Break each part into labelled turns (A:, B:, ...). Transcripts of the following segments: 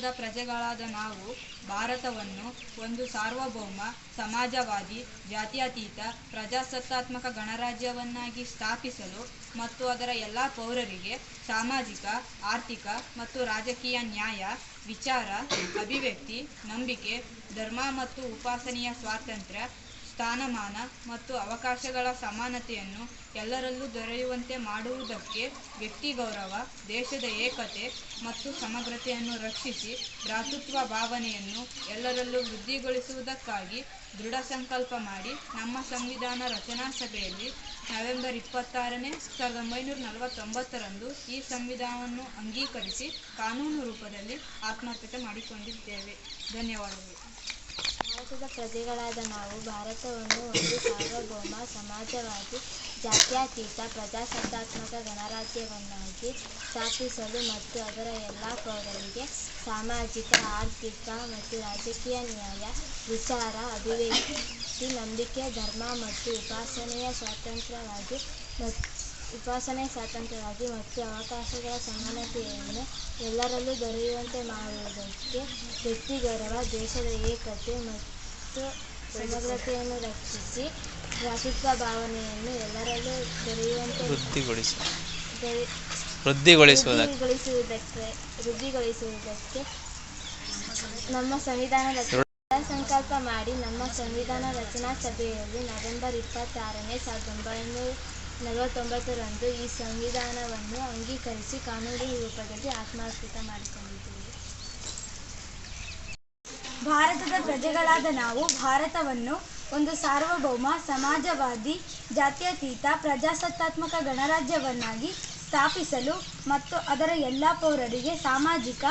A: ಭಾರತದ ಪ್ರಜೆಗಳಾದ ನಾವು, ಭಾರತವನ್ನು ಒಂದು ಸಾರ್ವಭೌಮ, ಸಮಾಜವಾದಿ, ಜಾತ್ಯತೀತ, ಪ್ರಜಾಸತ್ತಾತ್ಮಕ ಗಣರಾಜ್ಯವನ್ನಾಗಿ ಸ್ಥಾಪಿಸಲು ಮತ್ತು ಅದರ ಎಲ್ಲ ಪೌರರಿಗೆ ಸಾಮಾಜಿಕ, ಆರ್ಥಿಕ ಮತ್ತು ರಾಜಕೀಯ ನ್ಯಾಯ, ವಿಚಾರ, ಅಭಿವ್ಯಕ್ತಿ, ನಂಬಿಕೆ, ಧರ್ಮ ಮತ್ತು ಉಪಾಸನೆಯ ಸ್ವಾತಂತ್ರ್ಯ ಸ್ಥಾನಮಾನ ಮತ್ತು ಅವಕಾಶಗಳ ಸಮಾನತೆಯನ್ನು ಎಲ್ಲರಲ್ಲೂ ದೊರೆಯುವಂತೆ ಮಾಡುವುದಕ್ಕೆ ವ್ಯಕ್ತಿ ಗೌರವ ದೇಶದ ಏಕತೆ ಮತ್ತು ಸಮಗ್ರತೆಯನ್ನು ರಕ್ಷಿಸಿ ಭ್ರಾತೃತ್ವ ಭಾವನೆಯನ್ನು ಎಲ್ಲರಲ್ಲೂ ವೃದ್ಧಿಗೊಳಿಸುವುದಕ್ಕಾಗಿ ದೃಢ ಸಂಕಲ್ಪ ಮಾಡಿ ನಮ್ಮ ಸಂವಿಧಾನ ರಚನಾ ಸಭೆಯಲ್ಲಿ ನವೆಂಬರ್ ಇಪ್ಪತ್ತಾರನೇ, ಸಾವಿರದ ಒಂಬೈನೂರ ನಲವತ್ತೊಂಬತ್ತರಂದು ಈ ಸಂವಿಧಾನವನ್ನು ಅಂಗೀಕರಿಸಿ ಕಾನೂನು ರೂಪದಲ್ಲಿ ಆತ್ಮಹತ್ಯೆ ಮಾಡಿಕೊಂಡಿದ್ದೇವೆ. ಧನ್ಯವಾದಗಳು.
B: ಭಾರತದ ಪ್ರಜೆಗಳಾದ ನಾವು ಭಾರತವನ್ನು ಒಂದು ಸಾರ್ವಭೌಮ ಸಮಾಜವಾಗಿ ಜಾತ್ಯತೀತ, ಪ್ರಜಾಸತ್ತಾತ್ಮಕ ಗಣರಾಜ್ಯವನ್ನಾಗಿ ಸ್ಥಾಪಿಸಲು ಮತ್ತು ಅದರ ಎಲ್ಲ ಪೌರರಿಗೆ ಸಾಮಾಜಿಕ, ಆರ್ಥಿಕ ಮತ್ತು ರಾಜಕೀಯ ನ್ಯಾಯ, ವಿಚಾರ, ಅಭಿವ್ಯಕ್ತಿ, ನಂಬಿಕೆ, ಧರ್ಮ ಮತ್ತು ಉಪಾಸನೆಯ ಸ್ವಾತಂತ್ರ್ಯವಾಗಿ ಮತ್ತು ಉಪಾಸನೆ ಸ್ವಾತಂತ್ರ್ಯವಾಗಿ ಮತ್ತು ಅವಕಾಶಗಳ ಸಮಾನತೆಯನ್ನು ಎಲ್ಲರಲ್ಲೂ ದೊರೆಯುವಂತೆ ಮಾಡುವುದಕ್ಕೆ ವ್ಯಕ್ತಿ ಗೌರವ ದೇಶದ ಏಕತೆ ಮತ್ತು ಸಮಗ್ರತೆಯನ್ನು ರಕ್ಷಿಸಿ ಭ್ರಾತೃತ್ವ ಭಾವನೆಯನ್ನು ಎಲ್ಲರಲ್ಲೂ ದೊರೆಯುವಂತೆ
C: ವೃದ್ಧಿಗೊಳಿಸು.
B: ದೊರೆ-
C: ವೃದ್ಧಿಗೊಳಿಸುವುದಕ್ಕೆ.
B: ವೃದ್ಧಿಗೊಳಿಸುವುದಕ್ಕೆ ನಮ್ಮ ಸಂವಿಧಾನ ರಚನಾ ಸಂಕಲ್ಪ ಮಾಡಿ ನಮ್ಮ ಸಂವಿಧಾನ ರಚನಾ ಸಭೆಯಲ್ಲಿ ನವೆಂಬರ್ ಇಪ್ಪತ್ತಾರನೇ ಸಾವಿರದ ಒಂಬೈನೂರ ನಲವತ್ತೊಂಬತ್ತರಂದು ಈ ಸಂವಿಧಾನವನ್ನು ಅಂಗೀಕರಿಸಿ ಕಾನೂನು ರೂಪದಲ್ಲಿ ಆತ್ಮಾರ್ಪಿತ ಮಾಡಿಕೊಂಡಿದ್ದೇವೆ.
D: ಭಾರತದ ಪ್ರಜೆಗಳಾದ ನಾವು ಭಾರತವನ್ನು ಒಂದು ಸಾರ್ವಭೌಮ, ಸಮಾಜವಾದಿ, ಜಾತ್ಯತೀತ, ಪ್ರಜಾಸತ್ತಾತ್ಮಕ ಗಣರಾಜ್ಯವನ್ನಾಗಿ ಸ್ಥಾಪಿಸಲು ಮತ್ತು ಅದರ ಎಲ್ಲ ಪೌರರಿಗೆ ಸಾಮಾಜಿಕ,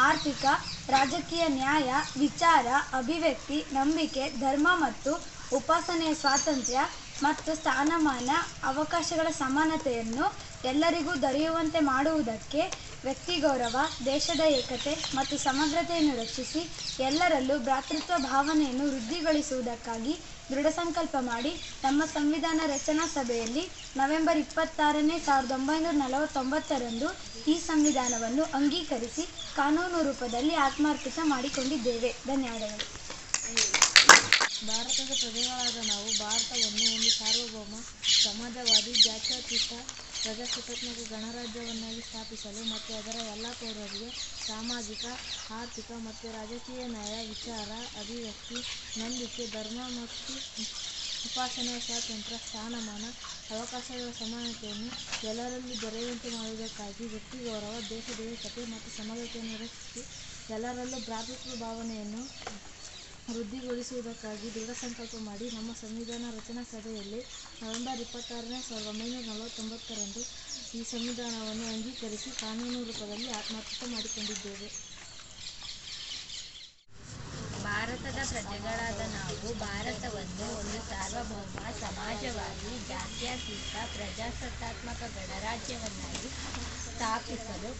D: ಆರ್ಥಿಕ, ರಾಜಕೀಯ ನ್ಯಾಯ, ವಿಚಾರ, ಅಭಿವ್ಯಕ್ತಿ, ನಂಬಿಕೆ, ಧರ್ಮ ಮತ್ತು ಉಪಾಸನೆಯ ಸ್ವಾತಂತ್ರ್ಯ ಮತ್ತು ಸ್ಥಾನಮಾನ, ಅವಕಾಶಗಳ ಸಮಾನತೆಯನ್ನು ಎಲ್ಲರಿಗೂ ದೊರೆಯುವಂತೆ ಮಾಡುವುದಕ್ಕೆ ವ್ಯಕ್ತಿ ಗೌರವ ದೇಶದ ಏಕತೆ ಮತ್ತು ಸಮಗ್ರತೆಯನ್ನು ರಕ್ಷಿಸಿ ಎಲ್ಲರಲ್ಲೂ ಭ್ರಾತೃತ್ವ ಭಾವನೆಯನ್ನು ವೃದ್ಧಿಗೊಳಿಸುವುದಕ್ಕಾಗಿ ದೃಢ ಸಂಕಲ್ಪ ಮಾಡಿ ನಮ್ಮ ಸಂವಿಧಾನ ರಚನಾ ಸಭೆಯಲ್ಲಿ ನವೆಂಬರ್ ಇಪ್ಪತ್ತಾರನೇ ಸಾವಿರದ ಒಂಬೈನೂರ ನಲವತ್ತೊಂಬತ್ತರಂದು ಈ ಸಂವಿಧಾನವನ್ನು ಅಂಗೀಕರಿಸಿ ಕಾನೂನು ರೂಪದಲ್ಲಿ ಆತ್ಮಾರ್ಪಿತ ಮಾಡಿಕೊಂಡಿದ್ದೇವೆ. ಧನ್ಯವಾದಗಳು.
B: ಭಾರತದ ಪ್ರಜೆಗಳಾದ ನಾವು ಭಾರತವನ್ನು ಒಂದು ಸಾರ್ವಭೌಮ, ಸಮಾಜವಾದಿ, ಜಾತ್ಯತೀತ ಪ್ರಜಾಸತ್ತಾತ್ಮಕ ಗಣರಾಜ್ಯವನ್ನಾಗಿ ಸ್ಥಾಪಿಸಲು ಮತ್ತು ಅದರ ಎಲ್ಲ ಪೌರರಿಗೆ ಸಾಮಾಜಿಕ, ಆರ್ಥಿಕ ಮತ್ತು ರಾಜಕೀಯ ನ್ಯಾಯ, ವಿಚಾರ, ಅಭಿವ್ಯಕ್ತಿ, ನಂಬಿಕೆ, ಧರ್ಮ ಮತ್ತು ಉಪಾಸನೆಯ ಸ್ವಾತಂತ್ರ್ಯ, ಸ್ಥಾನಮಾನ, ಅವಕಾಶಗಳ ಸಮಾನತೆಯನ್ನು ಎಲ್ಲರಲ್ಲೂ ದೊರೆಯುವಂತೆ ಮಾಡುವುದಕ್ಕಾಗಿ ವ್ಯಕ್ತಿ ಗೌರವ ದೇಶದ ಏಕತೆ ಮತ್ತು ಸಮಗ್ರತೆಯನ್ನು ರಕ್ಷಿಸಿ ಎಲ್ಲರಲ್ಲೂ ಭ್ರಾತೃತ್ವ ಭಾವನೆಯನ್ನು ವೃದ್ಧಿಗೊಳಿಸುವುದಕ್ಕಾಗಿ ದೃಢ ಸಂಕಲ್ಪ ಮಾಡಿ ನಮ್ಮ ಸಂವಿಧಾನ ರಚನಾ ಸಭೆಯಲ್ಲಿ ನವೆಂಬರ್ ಇಪ್ಪತ್ತಾರನೇ ಸಾವಿರದ ಒಂಬೈನೂರ ನಲವತ್ತೊಂಬತ್ತರಂದು ಈ ಸಂವಿಧಾನವನ್ನು ಅಂಗೀಕರಿಸಿ ಕಾನೂನು ರೂಪದಲ್ಲಿ ಆತ್ಮಾರ್ಪಿತ ಮಾಡಿಕೊಂಡಿದ್ದೇವೆ.
E: ಭಾರತದ ಪ್ರಜೆಗಳಾದ ನಾವು ಭಾರತವನ್ನು ಒಂದು ಸಾರ್ವಭೌಮ ಸಮಾಜವಾಗಿ ಜಾತ್ಯತೀತ ಪ್ರಜಾಸತ್ತಾತ್ಮಕ ಗಣರಾಜ್ಯವನ್ನಾಗಿ ಸ್ಥಾಪಿಸಲು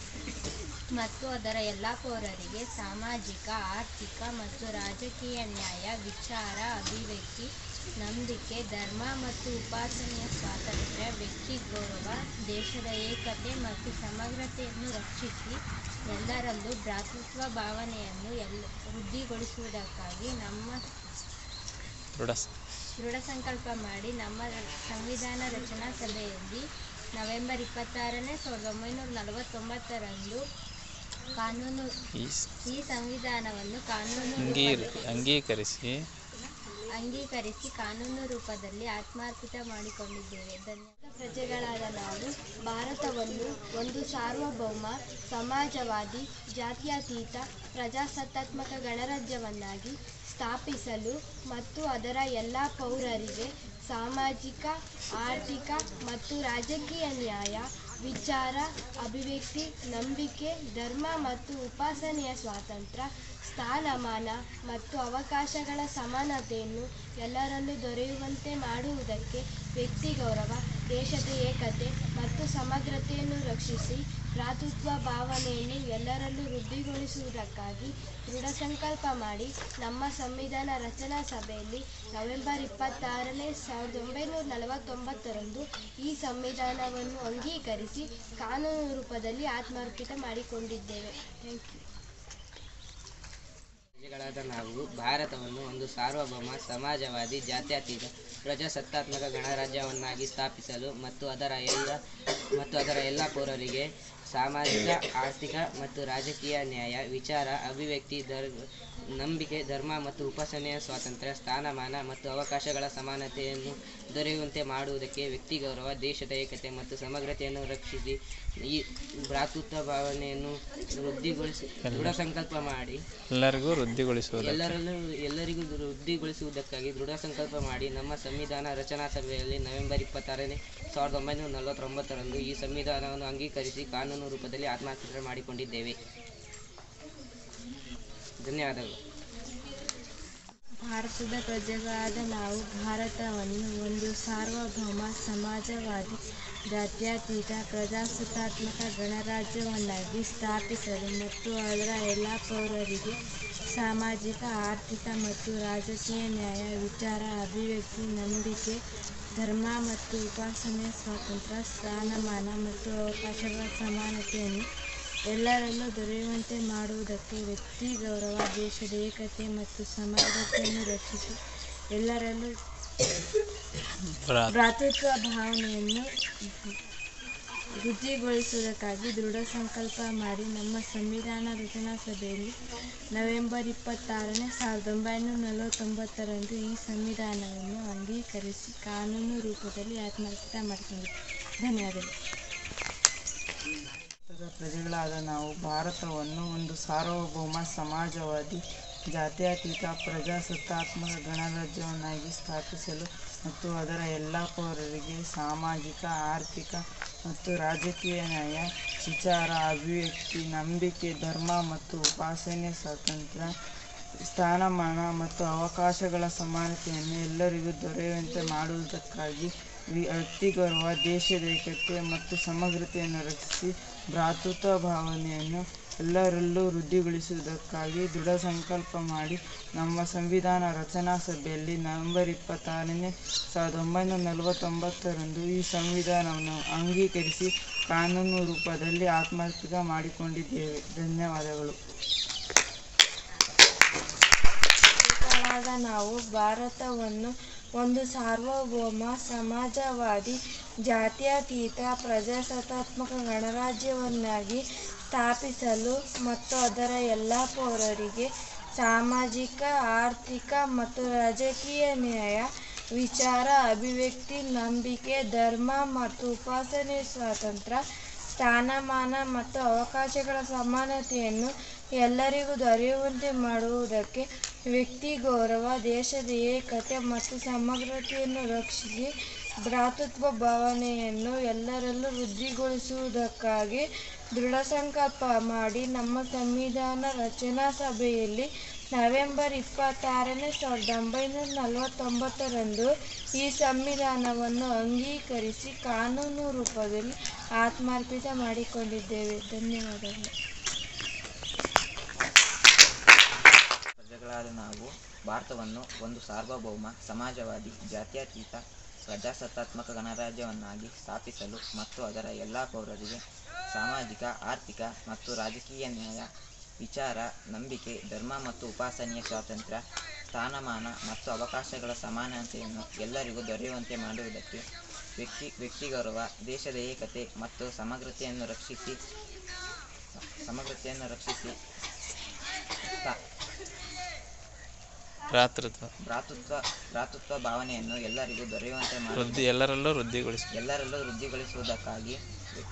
E: ಮತ್ತು ಅದರ ಎಲ್ಲ ಪೌರರಿಗೆ ಸಾಮಾಜಿಕ ಆರ್ಥಿಕ ಮತ್ತು ರಾಜಕೀಯ ನ್ಯಾಯ ವಿಚಾರ ಅಭಿವ್ಯಕ್ತಿ ನಂಬಿಕೆ ಧರ್ಮ ಮತ್ತು ಉಪಾಸನೆಯ ಸ್ವಾತಂತ್ರ್ಯ ವ್ಯಕ್ತಿ ಗೌರವ ದೇಶದ ಏಕತೆ ಮತ್ತು ಸಮಗ್ರತೆಯನ್ನು ರಕ್ಷಿಸಿ ಎಲ್ಲರಲ್ಲೂ ಭ್ರಾತೃತ್ವ ಭಾವನೆಯನ್ನು ಎಲ್ಲ ವೃದ್ಧಿಗೊಳಿಸುವುದಕ್ಕಾಗಿ ನಮ್ಮ
C: ದೃಢ
E: ದೃಢ ಸಂಕಲ್ಪ ಮಾಡಿ ನಮ್ಮ ಸಂವಿಧಾನ ರಚನಾ ಸಭೆಯಲ್ಲಿ ನವೆಂಬರ್ ಇಪ್ಪತ್ತಾರನೇ ಸಾವಿರದ ಒಂಬೈನೂರ ನಲವತ್ತೊಂಬತ್ತರಂದು ಕಾನೂನು
C: ಈ
E: ಸಂವಿಧಾನವನ್ನು ಕಾನೂನು
C: ಅಂಗೀಕರಿಸಿ
E: ಅಂಗೀಕರಿಸಿ ಕಾನೂನು ರೂಪದಲ್ಲಿ ಆತ್ಮಾರ್ಪಿತ ಮಾಡಿಕೊಂಡಿದ್ದೇವೆ. ಧನ್ಯವಾದ.
B: ಪ್ರಜೆಗಳಾದ ನಾವು ಭಾರತವನ್ನು ಒಂದು ಸಾರ್ವಭೌಮ ಸಮಾಜವಾದಿ ಜಾತ್ಯತೀತ ಪ್ರಜಾಸತ್ತಾತ್ಮಕ ಗಣರಾಜ್ಯವನ್ನಾಗಿ ಸ್ಥಾಪಿಸಲು ಮತ್ತು ಅದರ ಎಲ್ಲ ಪೌರರಿಗೆ ಸಾಮಾಜಿಕ ಆರ್ಥಿಕ ಮತ್ತು ರಾಜಕೀಯ ನ್ಯಾಯ ವಿಚಾರ, ಅಭಿವ್ಯಕ್ತಿ, ನಂಬಿಕೆ, ಧರ್ಮ ಮತ್ತು ಉಪಾಸನೆಯ ಸ್ವಾತಂತ್ರ್ಯ, ಸ್ಥಾನಮಾನ ಮತ್ತು ಅವಕಾಶಗಳ ಸಮಾನತೆಯನ್ನು ಎಲ್ಲರಲ್ಲೂ ದೊರೆಯುವಂತೆ ಮಾಡುವುದಕ್ಕೆ ವ್ಯಕ್ತಿ ಗೌರವ
F: ದೇಶದ ಏಕತೆ ಮತ್ತು ಸಮಗ್ರತೆಯನ್ನು ರಕ್ಷಿಸಿ ಭ್ರಾತೃತ್ವ ಭಾವನೆಯನ್ನು ಎಲ್ಲರಲ್ಲೂ ವೃದ್ಧಿಗೊಳಿಸುವುದಕ್ಕಾಗಿ ದೃಢ ಸಂಕಲ್ಪ ಮಾಡಿ ನಮ್ಮ ಸಂವಿಧಾನ ರಚನಾ ಸಭೆಯಲ್ಲಿ ನವೆಂಬರ್ ಇಪ್ಪತ್ತಾರನೇ ಸಾವಿರದ ಒಂಬೈನೂರ ನಲವತ್ತೊಂಬತ್ತರಂದು ಈ ಸಂವಿಧಾನವನ್ನು ಅಂಗೀಕರಿಸಿ ಕಾನೂನು ರೂಪದಲ್ಲಿ ಆತ್ಮಾರ್ಪಿತ ಮಾಡಿಕೊಂಡಿದ್ದೇವೆ. Thank you.
G: ಪ್ರಜೆಗಳಾದ ನಾವು, ಭಾರತವನ್ನು ಒಂದು ಸಾರ್ವಭೌಮ, ಸಮಾಜವಾದಿ, ಜಾತ್ಯತೀತ, ಪ್ರಜಾಸತ್ತಾತ್ಮಕ ಗಣರಾಜ್ಯವನ್ನಾಗಿ ಸ್ಥಾಪಿಸಲು ಮತ್ತು ಅದರ ಎಲ್ಲ, ಮತ್ತು ಅದರ ಎಲ್ಲ ಪೌರರಿಗೆ ಸಾಮಾಜಿಕ, ಆರ್ಥಿಕ ಮತ್ತು ರಾಜಕೀಯ ನ್ಯಾಯ, ವಿಚಾರ, ಅಭಿವ್ಯಕ್ತಿ ದರ್ ನಂಬಿಕೆ ಧರ್ಮ ಮತ್ತು ಉಪಾಸನೆಯ ಸ್ವಾತಂತ್ರ್ಯ ಸ್ಥಾನಮಾನ ಮತ್ತು ಅವಕಾಶಗಳ ಸಮಾನತೆಯನ್ನು ದೊರೆಯುವಂತೆ ಮಾಡುವುದಕ್ಕೆ ವ್ಯಕ್ತಿ ಗೌರವ ದೇಶದ ಏಕತೆ ಮತ್ತು ಸಮಗ್ರತೆಯನ್ನು ರಕ್ಷಿಸಿ ಈ ಭ್ರಾತೃತ್ವ ಭಾವನೆಯನ್ನು ವೃದ್ಧಿಗೊಳಿಸಿ ದೃಢ ಸಂಕಲ್ಪ ಮಾಡಿ.
H: ಎಲ್ಲರಿಗೂ ವೃದ್ಧಿಗೊಳಿಸುವುದು
G: ಎಲ್ಲರಲ್ಲೂ ಎಲ್ಲರಿಗೂ ವೃದ್ಧಿಗೊಳಿಸುವುದಕ್ಕಾಗಿ ದೃಢ ಸಂಕಲ್ಪ ಮಾಡಿ. ನಮ್ಮ ಸಂವಿಧಾನ ರಚನಾ ಸಭೆಯಲ್ಲಿ ನವೆಂಬರ್ ಇಪ್ಪತ್ತಾರನೇ ಸಾವಿರದ ಒಂಬೈನೂರ ನಲವತ್ತೊಂಬತ್ತರಂದು ಈ ಸಂವಿಧಾನವನ್ನು ಅಂಗೀಕರಿಸಿ ಕಾನೂನು ರೂಪದಲ್ಲಿ ಆತ್ಮಹತ್ಯೆ ಮಾಡಿಕೊಂಡಿದ್ದೇವೆ. ಧನ್ಯವಾದಗಳು.
F: ಭಾರತದ ಪ್ರಜೆಗಳಾದ ನಾವು ಭಾರತವನ್ನು ಒಂದು ಸಾರ್ವಭೌಮ ಸಮಾಜವಾದಿ, ಜಾತ್ಯತೀತ, ಪ್ರಜಾಸತ್ತಾತ್ಮಕ ಗಣರಾಜ್ಯವನ್ನಾಗಿ ಸ್ಥಾಪಿಸಲು ಮತ್ತು ಅದರ ಎಲ್ಲ ಪೌರರಿಗೆ ಸಾಮಾಜಿಕ, ಆರ್ಥಿಕ ಮತ್ತು ರಾಜಕೀಯ ನ್ಯಾಯ, ವಿಚಾರ, ಅಭಿವ್ಯಕ್ತಿ, ನಂಬಿಕೆ, ಧರ್ಮ ಮತ್ತು ಉಪಾಸನೆ, ಸ್ವಾತಂತ್ರ್ಯ, ಸ್ಥಾನಮಾನ ಮತ್ತು ಅವಕಾಶಗಳ ಸಮಾನತೆಯನ್ನು ಎಲ್ಲರಲ್ಲೂ ದೊರೆಯುವಂತೆ ಮಾಡುವುದಕ್ಕೆ ವ್ಯಕ್ತಿ ಗೌರವ, ದೇಶದ ಏಕತೆ ಮತ್ತು ಸಮಗ್ರತೆಯನ್ನು ರಕ್ಷಿಸಿ ಎಲ್ಲರಲ್ಲೂ
H: ಭ್ರಾ-
F: ಭ್ರಾತೃತ್ವ ಭಾವನೆಯನ್ನು ವೃದ್ಧಿಗೊಳಿಸುವುದಕ್ಕಾಗಿ ದೃಢ ಸಂಕಲ್ಪ ಮಾಡಿ ನಮ್ಮ ಸಂವಿಧಾನ ರಚನಾ ಸಭೆಯಲ್ಲಿ ನವೆಂಬರ್ ಇಪ್ಪತ್ತಾರನೇ ಸಾವಿರದ ಒಂಬೈನೂರ ನಲವತ್ತೊಂಬತ್ತರಂದು ಈ ಸಂವಿಧಾನವನ್ನು ಅಂಗೀಕರಿಸಿ ಕಾನೂನು ರೂಪದಲ್ಲಿ ಆತ್ಮಹತ್ಯೆ ಮಾಡಿಕೊಂಡಿದ್ದೆ. ಧನ್ಯವಾದಗಳು.
I: ಭಾರತದ ಪ್ರಜೆಗಳಾದ ನಾವು, ಭಾರತವನ್ನು ಒಂದು ಸಾರ್ವಭೌಮ ಸಮಾಜವಾದಿ, ಜಾತ್ಯತೀತ, ಪ್ರಜಾಸತ್ತಾತ್ಮಕ ಗಣರಾಜ್ಯವನ್ನಾಗಿ ಸ್ಥಾಪಿಸಲು ಮತ್ತು ಅದರ ಎಲ್ಲ ಪೌರರಿಗೆ ಸಾಮಾಜಿಕ, ಆರ್ಥಿಕ ಮತ್ತು ರಾಜಕೀಯ ನ್ಯಾಯ, ವಿಚಾರ, ಅಭಿವ್ಯಕ್ತಿ, ನಂಬಿಕೆ, ಧರ್ಮ ಮತ್ತು ಉಪಾಸನೆ, ಸ್ವಾತಂತ್ರ್ಯ, ಸ್ಥಾನಮಾನ ಮತ್ತು ಅವಕಾಶಗಳ ಸಮಾನತೆಯನ್ನು ಎಲ್ಲರಿಗೂ ದೊರೆಯುವಂತೆ ಮಾಡುವುದಕ್ಕಾಗಿ ವಿ- ಗೌರವ ದೇಶದ ಏಕತೆ ಮತ್ತು ಸಮಗ್ರತೆಯನ್ನು ರಕ್ಷಿಸಿ ಭ್ರಾತೃತ್ವ ಭಾವನೆಯನ್ನು ಎಲ್ಲರಲ್ಲೂ ವೃದ್ಧಿಗೊಳಿಸುವುದಕ್ಕಾಗಿ ದೃಢ ಸಂಕಲ್ಪ ಮಾಡಿ ನಮ್ಮ ಸಂವಿಧಾನ ರಚನಾ ಸಭೆಯಲ್ಲಿ ನವೆಂಬರ್ ಇಪ್ಪತ್ತಾರನೇ ಸಾವಿರದ ಒಂಬೈನೂರ ನಲವತ್ತೊಂಬತ್ತರಂದು ಈ ಸಂವಿಧಾನವನ್ನು ಅಂಗೀಕರಿಸಿ ಕಾನೂನು ರೂಪದಲ್ಲಿ ಆತ್ಮಹತ್ಯೆ ಮಾಡಿಕೊಂಡಿದ್ದೇವೆ. ಧನ್ಯವಾದಗಳು.
F: ನಾವು ಭಾರತವನ್ನು ಒಂದು ಸಾರ್ವಭೌಮ, ಸಮಾಜವಾದಿ, ಜಾತ್ಯತೀತ, ಪ್ರಜಾಸತ್ತಾತ್ಮಕ ಗಣರಾಜ್ಯವನ್ನಾಗಿ ಸ್ಥಾಪಿಸಲು ಮತ್ತು ಅದರ ಎಲ್ಲ ಪೌರರಿಗೆ ಸಾಮಾಜಿಕ, ಆರ್ಥಿಕ ಮತ್ತು ರಾಜಕೀಯ ನ್ಯಾಯ, ವಿಚಾರ, ಅಭಿವ್ಯಕ್ತಿ, ನಂಬಿಕೆ, ಧರ್ಮ ಮತ್ತು ಉಪಾಸನೆ, ಸ್ವಾತಂತ್ರ್ಯ, ಸ್ಥಾನಮಾನ ಮತ್ತು ಅವಕಾಶಗಳ ಸಮಾನತೆಯನ್ನು ಎಲ್ಲರಿಗೂ ದೊರೆಯುವಂತೆ ಮಾಡುವುದಕ್ಕೆ ವ್ಯಕ್ತಿ ಗೌರವ, ದೇಶದ ಏಕತೆ ಮತ್ತು ಸಮಗ್ರತೆಯನ್ನು ರಕ್ಷಿಸಿ ಭ್ರಾತೃತ್ವ ಭಾವನೆಯನ್ನು ಎಲ್ಲರಲ್ಲೂ ವೃದ್ಧಿಗೊಳಿಸುವುದಕ್ಕಾಗಿ ದೃಢ ಸಂಕಲ್ಪ ಮಾಡಿ ನಮ್ಮ ಸಂವಿಧಾನ ರಚನಾ ಸಭೆಯಲ್ಲಿ ನವೆಂಬರ್ ಇಪ್ಪತ್ತಾರನೇ ಸಾವಿರದ ಒಂಬೈನೂರ ನಲವತ್ತೊಂಬತ್ತರಂದು ಈ ಸಂವಿಧಾನವನ್ನು ಅಂಗೀಕರಿಸಿ ಕಾನೂನು ರೂಪದಲ್ಲಿ ಆತ್ಮಾರ್ಪಿತ ಮಾಡಿಕೊಂಡಿದ್ದೇವೆ. ಧನ್ಯವಾದಗಳು.
J: ಪ್ರಜೆಗಳಾದ ನಾವು ಭಾರತವನ್ನು ಒಂದು ಸಾರ್ವಭೌಮ, ಸಮಾಜವಾದಿ, ಜಾತ್ಯತೀತ, ಪ್ರಜಾಸತ್ತಾತ್ಮಕ ಗಣರಾಜ್ಯವನ್ನಾಗಿ ಸ್ಥಾಪಿಸಲು ಮತ್ತು ಅದರ ಎಲ್ಲ ಪೌರರಿಗೆ ಸಾಮಾಜಿಕ, ಆರ್ಥಿಕ ಮತ್ತು ರಾಜಕೀಯ ನ್ಯಾಯ, ವಿಚಾರ, ನಂಬಿಕೆ, ಧರ್ಮ ಮತ್ತು ಉಪಾಸನೆಯ ಸ್ವಾತಂತ್ರ್ಯ, ಸ್ಥಾನಮಾನ ಮತ್ತು ಅವಕಾಶಗಳ ಸಮಾನತೆಯನ್ನು ಎಲ್ಲರಿಗೂ ದೊರೆಯುವಂತೆ ಮಾಡುವುದಕ್ಕೆ ವ್ಯಕ್ತಿ ವ್ಯಕ್ತಿ ಗೌರವ ದೇಶದ ಏಕತೆ ಮತ್ತು ಸಮಗ್ರತೆಯನ್ನು ರಕ್ಷಿಸಿ ಸಮಗ್ರತೆಯನ್ನು ರಕ್ಷಿಸಿ
H: ಭ್ರಾತೃತ್ವ.
J: ಭ್ರಾತೃತ್ವ ಭ್ರಾತೃತ್ವ ಭಾವನೆಯನ್ನು ಎಲ್ಲರಿಗೂ ದೊರೆಯುವಂತೆ
H: ವೃದ್ಧಿ ಎಲ್ಲರಲ್ಲೂ ವೃದ್ಧಿಗೊಳಿಸಿ.
J: ಎಲ್ಲರಲ್ಲೂ ವೃದ್ಧಿಗೊಳಿಸುವುದಕ್ಕಾಗಿ ವ್ಯ-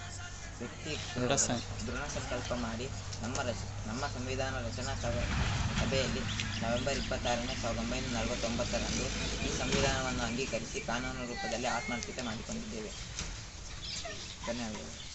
J: ವ್ಯಕ್ತಿ
H: ದೃಢ ಸಂ-
J: ದೃಢ ಸಂಕಲ್ಪ ಮಾಡಿ ನಮ್ಮ ರಚ ನಮ್ಮ ಸಂವಿಧಾನ ರಚನಾ ಸಭೆ ಸಭೆಯಲ್ಲಿ ನವೆಂಬರ್ ಇಪ್ಪತ್ತಾರನೇ ಸಾವಿರದ ಒಂಬೈನೂರ ನಲವತ್ತೊಂಬತ್ತರಂದು ಈ ಸಂವಿಧಾನವನ್ನು ಅಂಗೀಕರಿಸಿ ಕಾನೂನು ರೂಪದಲ್ಲಿ ಆತ್ಮಹತ್ಯೆ ಮಾಡಿಕೊಂಡಿದ್ದೇವೆ. ಧನ್ಯವಾದಗಳು.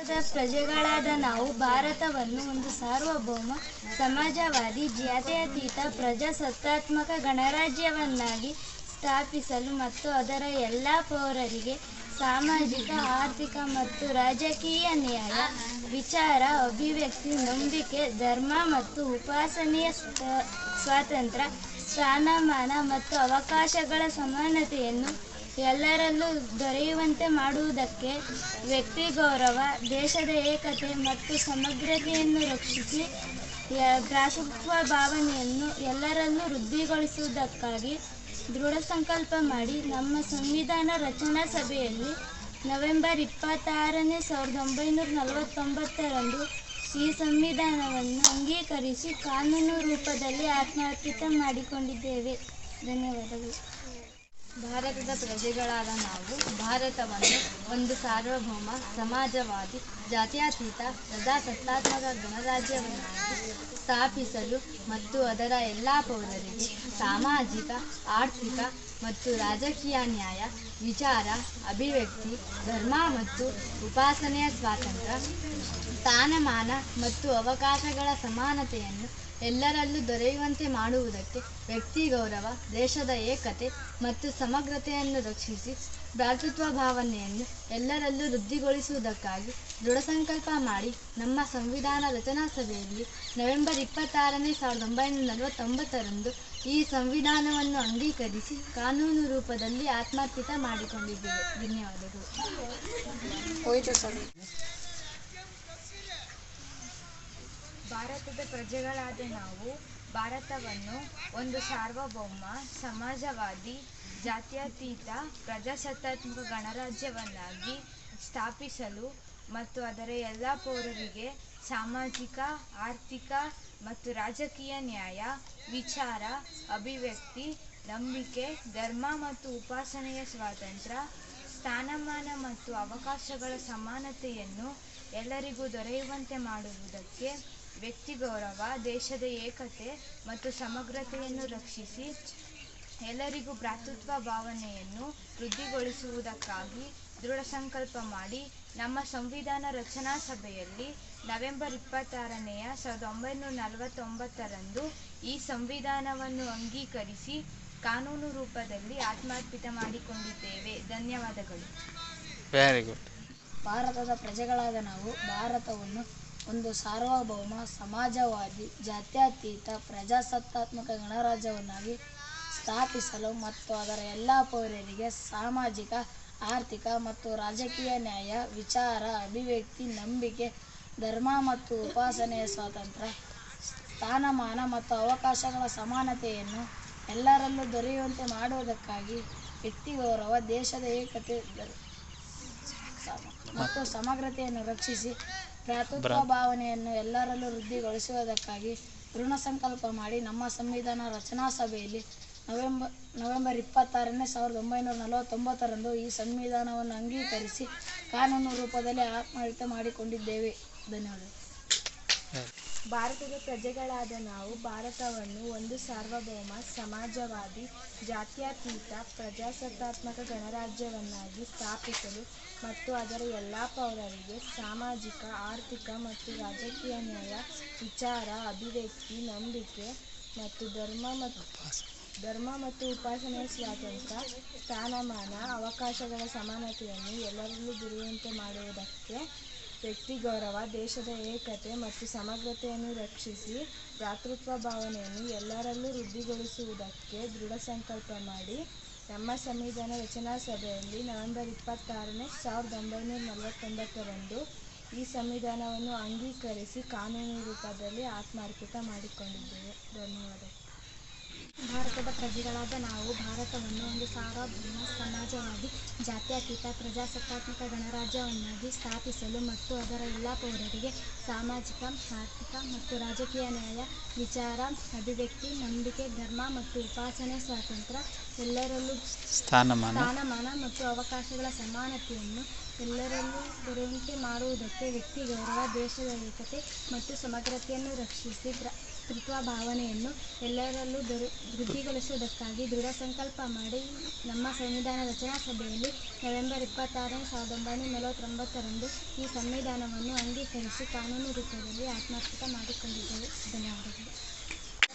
K: ಭಾರತದ ಪ್ರಜೆಗಳಾದ ನಾವು ಭಾರತವನ್ನು ಒಂದು ಸಾರ್ವಭೌಮ, ಸಮಾಜವಾದಿ, ಜಾತ್ಯತೀತ, ಪ್ರಜಾಸತ್ತಾತ್ಮಕ ಗಣರಾಜ್ಯವನ್ನಾಗಿ ಸ್ಥಾಪಿಸಲು ಮತ್ತು ಅದರ ಎಲ್ಲ ಪೌರರಿಗೆ ಸಾಮಾಜಿಕ, ಆರ್ಥಿಕ ಮತ್ತು ರಾಜಕೀಯ ನ್ಯಾಯ, ವಿಚಾರ, ಅಭಿವ್ಯಕ್ತಿ, ನಂಬಿಕೆ, ಧರ್ಮ ಮತ್ತು ಉಪಾಸನೆಯ ಸ್ವಾತಂತ್ರ್ಯ, ಸ್ಥಾನಮಾನ ಮತ್ತು ಅವಕಾಶಗಳ ಸಮಾನತೆಯನ್ನು ಎಲ್ಲರಲ್ಲೂ ದೊರೆಯುವಂತೆ ಮಾಡುವುದಕ್ಕೆ ವ್ಯಕ್ತಿ ಗೌರವ, ದೇಶದ ಏಕತೆ ಮತ್ತು ಸಮಗ್ರತೆಯನ್ನು ರಕ್ಷಿಸಿ ಭ್ರಾತೃತ್ವ ಭಾವನೆಯನ್ನು ಎಲ್ಲರಲ್ಲೂ ವೃದ್ಧಿಗೊಳಿಸುವುದಕ್ಕಾಗಿ ದೃಢ ಸಂಕಲ್ಪ ಮಾಡಿ ನಮ್ಮ ಸಂವಿಧಾನ ರಚನಾ ಸಭೆಯಲ್ಲಿ ನವೆಂಬರ್ ಇಪ್ಪತ್ತಾರನೇ ಸಾವಿರದ ಒಂಬೈನೂರ ನಲವತ್ತೊಂಬತ್ತರಂದು ಈ ಸಂವಿಧಾನವನ್ನು ಅಂಗೀಕರಿಸಿ ಕಾನೂನು ರೂಪದಲ್ಲಿ ಆತ್ಮಾರ್ಪಿತ ಮಾಡಿಕೊಂಡಿದ್ದೇವೆ. ಧನ್ಯವಾದಗಳು.
L: ಭಾರತದ ಪ್ರಜೆಗಳಾದ ನಾವು, ಭಾರತವನ್ನು ಒಂದು ಸಾರ್ವಭೌಮ, ಸಮಾಜವಾದಿ, ಜಾತ್ಯತೀತ, ಪ್ರಜಾಸತ್ತಾತ್ಮಕ ಗಣರಾಜ್ಯವನ್ನಾಗಿ ಸ್ಥಾಪಿಸಲು ಮತ್ತು ಅದರ ಎಲ್ಲ ಪೌರರಿಗೆ ಸಾಮಾಜಿಕ, ಆರ್ಥಿಕ ಮತ್ತು ರಾಜಕೀಯ ನ್ಯಾಯ, ವಿಚಾರ, ಅಭಿವ್ಯಕ್ತಿ, ಧರ್ಮ ಮತ್ತು ಉಪಾಸನೆಯ ಸ್ವಾತಂತ್ರ್ಯ, ಸ್ಥಾನಮಾನ ಮತ್ತು ಅವಕಾಶಗಳ ಸಮಾನತೆಯನ್ನು ಎಲ್ಲರಲ್ಲೂ ದೊರೆಯುವಂತೆ ಮಾಡುವುದಕ್ಕೆ ವ್ಯಕ್ತಿ ಗೌರವ, ದೇಶದ ಏಕತೆ ಮತ್ತು ಸಮಗ್ರತೆಯನ್ನು ರಕ್ಷಿಸಿ ಭ್ರಾತೃತ್ವ ಭಾವನೆಯನ್ನು ಎಲ್ಲರಲ್ಲೂ ವೃದ್ಧಿಗೊಳಿಸುವುದಕ್ಕಾಗಿ ದೃಢ ಸಂಕಲ್ಪ ಮಾಡಿ ನಮ್ಮ ಸಂವಿಧಾನ ರಚನಾ ಸಭೆಯಲ್ಲಿ ನವೆಂಬರ್ ಇಪ್ಪತ್ತಾರನೇ ಸಾವಿರದ ಒಂಬೈನೂರ ನಲವತ್ತೊಂಬತ್ತರಂದು ಈ ಸಂವಿಧಾನವನ್ನು ಅಂಗೀಕರಿಸಿ ಕಾನೂನು ರೂಪದಲ್ಲಿ ಆತ್ಮಾರ್ಪಿತ ಮಾಡಿಕೊಂಡಿದ್ದೇವೆ. ಧನ್ಯವಾದಗಳು.
M: ಭಾರತದ ಪ್ರಜೆಗಳಾದ ನಾವು, ಭಾರತವನ್ನು ಒಂದು ಸಾರ್ವಭೌಮ, ಸಮಾಜವಾದಿ, ಜಾತ್ಯತೀತ, ಪ್ರಜಾಸತ್ತಾತ್ಮಕ ಗಣರಾಜ್ಯವನ್ನಾಗಿ ಸ್ಥಾಪಿಸಲು ಮತ್ತು ಅದರ ಎಲ್ಲ ಪೌರರಿಗೆ ಸಾಮಾಜಿಕ, ಆರ್ಥಿಕ ಮತ್ತು ರಾಜಕೀಯ ನ್ಯಾಯ, ವಿಚಾರ, ಅಭಿವ್ಯಕ್ತಿ, ನಂಬಿಕೆ, ಧರ್ಮ ಮತ್ತು ಉಪಾಸನೆಯ ಸ್ವಾತಂತ್ರ್ಯ, ಸ್ಥಾನಮಾನ ಮತ್ತು ಅವಕಾಶಗಳ ಸಮಾನತೆಯನ್ನು ಎಲ್ಲರಿಗೂ ದೊರೆಯುವಂತೆ ಮಾಡುವುದಕ್ಕೆ ವ್ಯಕ್ತಿ ಗೌರವ ದೇಶದ ಏಕತೆ ಮತ್ತು ಸಮಗ್ರತೆಯನ್ನು ರಕ್ಷಿಸಿ ಎಲ್ಲರಿಗೂ ಭ್ರಾತೃತ್ವ ಭಾವನೆಯನ್ನು ವೃದ್ಧಿಗೊಳಿಸುವುದಕ್ಕಾಗಿ ದೃಢ ಸಂಕಲ್ಪ ಮಾಡಿ ನಮ್ಮ ಸಂವಿಧಾನ ರಚನಾ ಸಭೆಯಲ್ಲಿ ನವೆಂಬರ್ ಇಪ್ಪತ್ತಾರನೆಯ ಸಾವಿರದ ಒಂಬೈನೂರ ನಲವತ್ತೊಂಬತ್ತರಂದು ಈ ಸಂವಿಧಾನವನ್ನು ಅಂಗೀಕರಿಸಿ ಕಾನೂನು ರೂಪದಲ್ಲಿ ಆತ್ಮಾರ್ಪಿತ ಮಾಡಿಕೊಂಡಿದ್ದೇವೆ. ಧನ್ಯವಾದಗಳು.
C: ವೆರಿ ಗುಡ್
L: ಭಾರತದ ಪ್ರಜೆಗಳಾದ ನಾವು ಭಾರತವನ್ನು ಒಂದು ಸಾರ್ವಭೌಮ, ಸಮಾಜವಾದಿ, ಜಾತ್ಯತೀತ, ಪ್ರಜಾಸತ್ತಾತ್ಮಕ ಗಣರಾಜ್ಯವನ್ನಾಗಿ ಸ್ಥಾಪಿಸಲು ಮತ್ತು ಅದರ ಎಲ್ಲ ಪೌರರಿಗೆ ಸಾಮಾಜಿಕ, ಆರ್ಥಿಕ ಮತ್ತು ರಾಜಕೀಯ ನ್ಯಾಯ, ವಿಚಾರ, ಅಭಿವ್ಯಕ್ತಿ, ನಂಬಿಕೆ, ಧರ್ಮ ಮತ್ತು ಉಪಾಸನೆಯ ಸ್ವಾತಂತ್ರ್ಯ, ಸ್ಥಾನಮಾನ ಮತ್ತು ಅವಕಾಶಗಳ ಸಮಾನತೆಯನ್ನು ಎಲ್ಲರಲ್ಲೂ ದೊರೆಯುವಂತೆ ಮಾಡುವುದಕ್ಕಾಗಿ ವ್ಯಕ್ತಿ ಗೌರವ, ದೇಶದ ಏಕತೆ ಮತ್ತು ಸಮಗ್ರತೆಯನ್ನು ರಕ್ಷಿಸಿ ಭ್ರಾತೃತ್ವ ಭಾವನೆಯನ್ನು ಎಲ್ಲರಲ್ಲೂ ವೃದ್ಧಿಗೊಳಿಸುವುದಕ್ಕಾಗಿ ಋಣ ಸಂಕಲ್ಪ ಮಾಡಿ ನಮ್ಮ ಸಂವಿಧಾನ ರಚನಾ ಸಭೆಯಲ್ಲಿ ನವೆಂಬರ್ ನವೆಂಬರ್ ಇಪ್ಪತ್ತಾರನೇ ಸಾವಿರದ ಒಂಬೈನೂರ ನಲವತ್ತೊಂಬತ್ತರಂದು ಈ ಸಂವಿಧಾನವನ್ನು ಅಂಗೀಕರಿಸಿ ಕಾನೂನು ರೂಪದಲ್ಲಿ ಆತ್ಮಹತ್ಯೆ ಮಾಡಿಕೊಂಡಿದ್ದೇವೆ. ಧನ್ಯವಾದಗಳು.
M: ಭಾರತದ ಪ್ರಜೆಗಳಾದ ನಾವು ಭಾರತವನ್ನು ಒಂದು ಸಾರ್ವಭೌಮ, ಸಮಾಜವಾದಿ, ಜಾತ್ಯತೀತ, ಪ್ರಜಾಸತ್ತಾತ್ಮಕ ಗಣರಾಜ್ಯವನ್ನಾಗಿ ಸ್ಥಾಪಿಸಲು ಮತ್ತು ಅದರ ಎಲ್ಲ ಪೌರರಿಗೆ ಸಾಮಾಜಿಕ, ಆರ್ಥಿಕ ಮತ್ತು ರಾಜಕೀಯ ನ್ಯಾಯ, ವಿಚಾರ, ಅಭಿವ್ಯಕ್ತಿ, ನಂಬಿಕೆ ಮತ್ತು ಧರ್ಮ ಮತ್ತು ಧರ್ಮ ಮತ್ತು ಉಪಾಸನೆಯ ಸ್ವಾತಂತ್ರ್ಯ, ಸ್ಥಾನಮಾನ, ಅವಕಾಶಗಳ ಸಮಾನತೆಯನ್ನು ಎಲ್ಲರಲ್ಲೂ ದೊರೆಯುವಂತೆ ಮಾಡುವುದಕ್ಕೆ ವ್ಯಕ್ತಿ ಗೌರವ ದೇಶದ ಏಕತೆ ಮತ್ತು ಸಮಗ್ರತೆಯನ್ನು ರಕ್ಷಿಸಿ ಭ್ರಾತೃತ್ವ ಭಾವನೆಯನ್ನು ಎಲ್ಲರಲ್ಲೂ ವೃದ್ಧಿಗೊಳಿಸುವುದಕ್ಕೆ ದೃಢ ಸಂಕಲ್ಪ ಮಾಡಿ. ನಮ್ಮ ಸಂವಿಧಾನ ರಚನಾ ಸಭೆಯಲ್ಲಿ ನವೆಂಬರ್ ಇಪ್ಪತ್ತಾರನೇ, ಸಾವಿರದ ಒಂಬೈನೂರ ನಲವತ್ತೊಂಬತ್ತರಂದು ಈ ಸಂವಿಧಾನವನ್ನು ಅಂಗೀಕರಿಸಿ ಕಾನೂನು ರೂಪದಲ್ಲಿ ಆತ್ಮಾರ್ಪಿತ ಮಾಡಿಕೊಂಡಿದ್ದೇವೆ. ಧನ್ಯವಾದಗಳು.
L: ಭಾರತದ ಪ್ರಜೆಗಳಾದ ನಾವು ಭಾರತವನ್ನು ಒಂದು ಸಾರ್ವಭೌಮ ಸಮಾಜವಾಗಿ ಜಾತ್ಯತೀತ ಪ್ರಜಾಸತ್ತಾತ್ಮಕ ಗಣರಾಜ್ಯವನ್ನಾಗಿ ಸ್ಥಾಪಿಸಲು ಮತ್ತು ಅದರ ಎಲ್ಲ ಪೌರರಿಗೆ ಸಾಮಾಜಿಕ ಆರ್ಥಿಕ ಮತ್ತು ರಾಜಕೀಯ ನ್ಯಾಯ ವಿಚಾರ ಅಭಿವ್ಯಕ್ತಿ ನಂಬಿಕೆ ಧರ್ಮ ಮತ್ತು ಉಪಾಸನೆ ಸ್ವಾತಂತ್ರ್ಯ ಎಲ್ಲರಲ್ಲೂ
C: ಸ್ಥಾನಮಾನ.
L: ಸ್ಥಾನಮಾನ ಮತ್ತು ಅವಕಾಶಗಳ ಸಮಾನತೆಯನ್ನು ಎಲ್ಲರಲ್ಲೂ ದೊರೆಯುವಂತೆ ಮಾಡುವುದಕ್ಕೆ ವ್ಯಕ್ತಿ ಗೌರವ ದೇಶದ ಏಕತೆ ಮತ್ತು ಸಮಗ್ರತೆಯನ್ನು ರಕ್ಷಿಸಿ ಭ್ರಾತೃತ್ವ ಭಾವನೆಯನ್ನು ಎಲ್ಲರಲ್ಲೂ ದೊರೆ, ವೃದ್ಧಿಗೊಳಿಸುವುದಕ್ಕಾಗಿ ದೃಢ ಸಂಕಲ್ಪ ಮಾಡಿ ನಮ್ಮ ಸಂವಿಧಾನ ರಚನಾ ಸಭೆಯಲ್ಲಿ ನವೆಂಬರ್ ಇಪ್ಪತ್ತಾರನೇ ಸಾವಿರದ ಒಂಬೈನೂರ ನಲವತ್ತೊಂಬತ್ತರಂದು ಈ ಸಂವಿಧಾನವನ್ನು ಅಂಗೀಕರಿಸಿ ಕಾನೂನು ರೂಪದಲ್ಲಿ ಆತ್ಮಾರ್ಪಿತ ಮಾಡಿಕೊಂಡಿದ್ದೇವೆ. ಧನ್ಯವಾದಗಳು.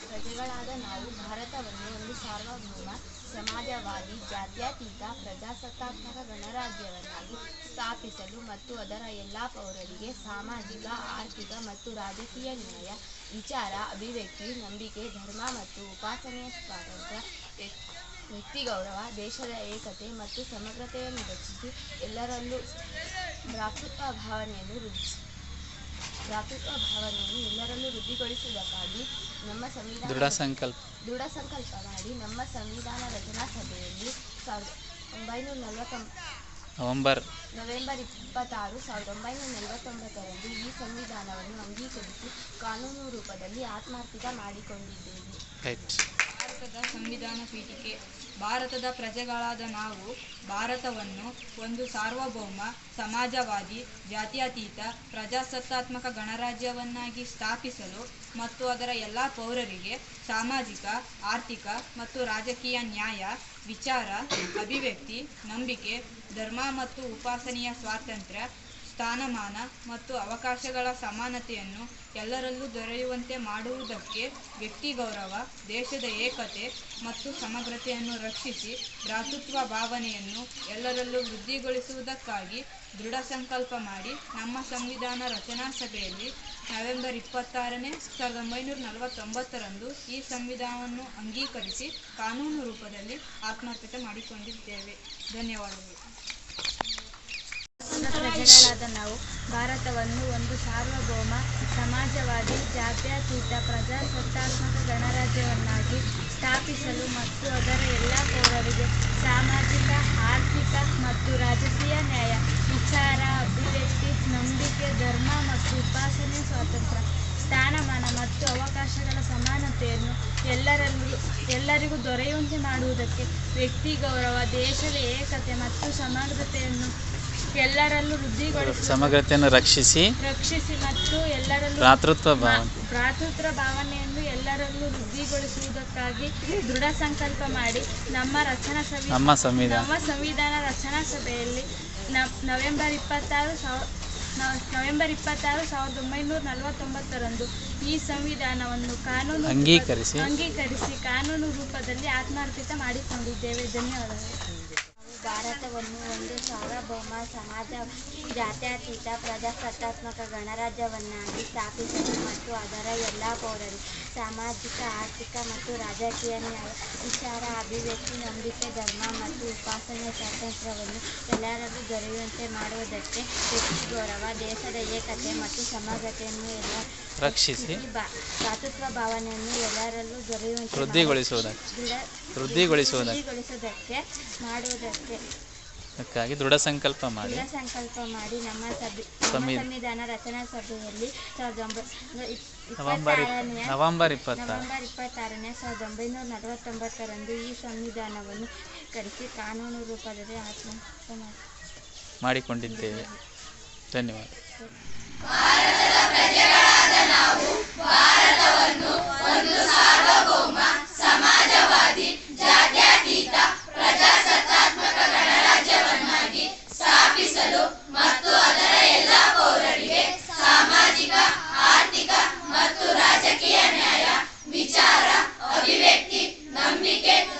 L: ಪ್ರಜೆಗಳಾದ ನಾವು ಭಾರತವನ್ನು ಒಂದು ಸಾರ್ವಭೌಮ,
N: ಸಮಾಜವಾದಿ, ಜಾತ್ಯತೀತ, ಪ್ರಜಾಸತ್ತಾತ್ಮಕ ಗಣರಾಜ್ಯವನ್ನಾಗಿ ಸ್ಥಾಪಿಸಲು ಮತ್ತು ಅದರ ಎಲ್ಲ ಪೌರರಿಗೆ ಸಾಮಾಜಿಕ, ಆರ್ಥಿಕ ಮತ್ತು ರಾಜಕೀಯ ನ್ಯಾಯ ವಿಚಾರ ಅಭಿವ್ಯಕ್ತಿ ನಂಬಿಕೆ ಧರ್ಮ ಮತ್ತು ಉಪಾಸನೆಯ ಸ್ವಾತಂತ್ರ್ಯ ವ್ಯಕ್- ವ್ಯಕ್ತಿ ಗೌರವ ದೇಶದ ಏಕತೆ ಮತ್ತು ಸಮಗ್ರತೆಯನ್ನು ರಚಿಸಿ ಎಲ್ಲರಲ್ಲೂ ಭ್ರಾತೃತ್ವ ಭಾವನೆಯನ್ನು ವೃದ್ಧಿಸಿ ಭ್ರಾತೃತ್ವ ಭಾವನೆಯನ್ನು ಎಲ್ಲರಲ್ಲೂ ವೃದ್ಧಿಗೊಳಿಸುವುದಕ್ಕಾಗಿ ನಮ್ಮ ಸಂವಿಧಾನ
H: ದೃಢ ಸಂಕಲ್ಪ.
N: ದೃಢ ಸಂಕಲ್ಪ ಮಾಡಿ ನಮ್ಮ ಸಂವಿಧಾನ ರಚನಾ ಸಭೆಯಲ್ಲಿ ಸಾವಿರದ ಒಂಬೈನೂರ ನಲವತ್ತೊಂಬ
H: ನವಂಬರ್.
N: ನವೆಂಬರ್ ಇಪ್ಪತ್ತಾರು ಸಾವಿರದ ಒಂಬೈನೂರ ನಲವತ್ತೊಂಬತ್ತರಲ್ಲಿ ಈ ಸಂವಿಧಾನವನ್ನು ಅಂಗೀಕರಿಸಿ ಕಾನೂನು ರೂಪದಲ್ಲಿ ಆತ್ಮಾರ್ಪಿತ ಮಾಡಿಕೊಂಡಿದ್ದೇವೆ.
A: ಭಾರತದ ಸಂವಿಧಾನ ಪೀಠಿಕೆ ಭಾರತದ ಪ್ರಜೆಗಳಾದ ನಾವು ಭಾರತವನ್ನು ಒಂದು ಸಾರ್ವಭೌಮ ಸಮಾಜವಾದಿ ಜಾತ್ಯತೀತ ಪ್ರಜಾಸತ್ತಾತ್ಮಕ ಗಣರಾಜ್ಯವನ್ನಾಗಿ ಸ್ಥಾಪಿಸಲು ಮತ್ತು ಅದರ ಎಲ್ಲ ಪೌರರಿಗೆ ಸಾಮಾಜಿಕ ಆರ್ಥಿಕ ಮತ್ತು ರಾಜಕೀಯ ನ್ಯಾಯ ವಿಚಾರ, ಅಭಿವ್ಯಕ್ತಿ, ನಂಬಿಕೆ, ಧರ್ಮ ಮತ್ತು ಉಪಾಸನೆಯ ಸ್ವಾತಂತ್ರ್ಯ, ಸ್ಥಾನಮಾನ ಮತ್ತು ಅವಕಾಶಗಳ ಸಮಾನತೆಯನ್ನು ಎಲ್ಲರಲ್ಲೂ ದೊರೆಯುವಂತೆ ಮಾಡುವುದಕ್ಕೆ ವ್ಯಕ್ತಿ ಗೌರವ ದೇಶದ ಏಕತೆ ಮತ್ತು ಸಮಗ್ರತೆಯನ್ನು ರಕ್ಷಿಸಿ ಭ್ರಾತೃತ್ವ ಭಾವನೆಯನ್ನು ಎಲ್ಲರಲ್ಲೂ ವೃದ್ಧಿಗೊಳಿಸುವುದಕ್ಕಾಗಿ ದೃಢ ಸಂಕಲ್ಪ ಮಾಡಿ ನಮ್ಮ ಸಂವಿಧಾನ ರಚನಾ ಸಭೆಯಲ್ಲಿ ನವೆಂಬರ್ ಇಪ್ಪತ್ತಾರನೇ ಸಾವಿರದ ಒಂಬೈನೂರ ನಲವತ್ತೊಂಬತ್ತರಂದು ಈ ಸಂವಿಧಾನವನ್ನು ಅಂಗೀಕರಿಸಿ ಕಾನೂನು ರೂಪದಲ್ಲಿ ಆತ್ಮಾರ್ಪಿತ ಮಾಡಿಕೊಂಡಿದ್ದೇವೆ. ಧನ್ಯವಾದಗಳು.
M: ಪ್ರಜೆಗಳಾದ ನಾವು, ಭಾರತವನ್ನು ಒಂದು ಸಾರ್ವಭೌಮ, ಸಮಾಜವಾದಿ, ಜಾತ್ಯತೀತ, ಪ್ರಜಾಸತ್ತಾತ್ಮಕ ಗಣರಾಜ್ಯವನ್ನಾಗಿ ಸ್ಥಾಪಿಸಲು ಮತ್ತು ಅದರ ಎಲ್ಲ ಪೌರರಿಗೆ ಸಾಮಾಜಿಕ, ಆರ್ಥಿಕ ಮತ್ತು ರಾಜಕೀಯ ನ್ಯಾಯ ವಿಚಾರ ಅಭಿವ್ಯಕ್ತಿ ನಂಬಿಕೆ ಧರ್ಮ ಮತ್ತು ಸ್ವಾತಂತ್ರ್ಯ ಸ್ಥಾನಮಾನ ಮತ್ತು ಅವಕಾಶಗಳ ಸಮಾನತೆಯನ್ನು ಎಲ್ಲರಲ್ಲೂ ಎಲ್ಲರಿಗೂ ದೊರೆಯುವಂತೆ ಮಾಡುವುದಕ್ಕೆ ವ್ಯಕ್ತಿ ಗೌರವ ದೇಶದ ಏಕತೆ ಮತ್ತು ಸಮಗ್ರತೆಯನ್ನು ಎಲ್ಲರಲ್ಲೂ ವೃದ್ಧಿಗೊಳಿಸಿ
H: ಸಮಗ್ರತೆಯನ್ನು ರಕ್ಷಿಸಿ
M: ರಕ್ಷಿಸಿ ಮತ್ತು ಎಲ್ಲರಲ್ಲೂ
H: ಭ್ರಾತೃತ್ವ ಭಾವನೆ
M: ಭ್ರಾತೃತ್ವ ಭಾವನೆಯನ್ನು ಎಲ್ಲರಲ್ಲೂ ವೃದ್ಧಿಗೊಳಿಸುವುದಕ್ಕಾಗಿ ದೃಢ ಸಂಕಲ್ಪ ಮಾಡಿ ನಮ್ಮ ರಚನಾ ಸಭೆ
H: ನಮ್ಮ ಸಂವಿಧಾನ.
M: ನಮ್ಮ ಸಂವಿಧಾನ ರಚನಾ ಸಭೆಯಲ್ಲಿ ನವೆಂಬರ್ ಇಪ್ಪತ್ತಾರು ಸಾವಿರ ನವೆಂಬರ್ ಇಪ್ಪತ್ತಾರು ಸಾವಿರದ ಒಂಬೈನೂರ ನಲವತ್ತೊಂಬತ್ತರಂದು ಈ ಸಂವಿಧಾನವನ್ನು ಕಾನೂನು
H: ಅಂಗೀಕರಿಸಿ.
M: ಅಂಗೀಕರಿಸಿ ಕಾನೂನು ರೂಪದಲ್ಲಿ ಆತ್ಮಾರ್ಪಿತ ಮಾಡಿಕೊಂಡಿದ್ದೇವೆ. ಧನ್ಯವಾದಗಳು.
K: ಭಾರತವನ್ನು ಒಂದು ಸಾರ್ವಭೌಮ ಸಮಾಜ ಜಾತ್ಯತೀತ ಪ್ರಜಾಸತ್ತಾತ್ಮಕ ಗಣರಾಜ್ಯವನ್ನಾಗಿ ಸ್ಥಾಪಿಸಲು ಮತ್ತು ಅದರ ಎಲ್ಲ ಪೌರರು ಸಾಮಾಜಿಕ ಆರ್ಥಿಕ ಮತ್ತು ರಾಜಕೀಯ ನ್ಯಾಯ ವಿಚಾರ ಅಭಿವ್ಯಕ್ತಿ ನಂಬಿಕೆ ಧರ್ಮ ಮತ್ತು ಉಪಾಸನೆ ಸ್ವಾತಂತ್ರ್ಯವನ್ನು ಎಲ್ಲರಲ್ಲೂ ದೊರೆಯುವಂತೆ ಮಾಡುವುದಕ್ಕೆ ಹೆಚ್ಚು ಗೌರವ ದೇಶದ ಏಕತೆ ಮತ್ತು ಸಮಗ್ರತೆಯನ್ನು ಎಲ್ಲ
H: ರಕ್ಷಿಸಿ.
K: ಭಾತೃತ್ವ ಭ್ರಾತೃತ್ವ ಭಾವನೆಯನ್ನು ಎಲ್ಲರಲ್ಲೂ ದೊರೆಯುವಂತೆ
H: ವೃದ್ಧಿಗೊಳಿಸುವುದಕ್ಕೆ. ವೃದ್ಧಿಗೊಳಿಸುವುದಕ್ಕೆ
K: ಮಾಡುವುದಕ್ಕೆ
H: ಅದಕ್ಕಾಗಿ ದೃಢ ಸಂಕಲ್ಪ ಮಾಡಿ.
K: ದೃಢ ಸಂಕಲ್ಪ ಮಾಡಿ ನಮ್ಮ ಸಭೆ ಸಂವಿಧಾನ ರಚನಾ ಸಭೆಯಲ್ಲಿ ಸಾವಿರದ
H: ನವೆಂಬರ್ ನವೆಂಬರ್ ಇಪ್ಪತ್ತಾರು
K: ನವೆಂಬರ್ ಇಪ್ಪತ್ತಾರನೇ ಸಾವಿರದ ಒಂಬೈನೂರ ನಲವತ್ತೊಂಬತ್ತರಂದು ಈ ಸಂವಿಧಾನವನ್ನು ಕರೆಸಿ ಕಾನೂನು ರೂಪದಲ್ಲಿ ಆತ್ಮಹತ್ಯ ಮಾಡಿ
H: ಮಾಡಿಕೊಂಡಿದ್ದೇವೆ. ಧನ್ಯವಾದ. ಥೇನ್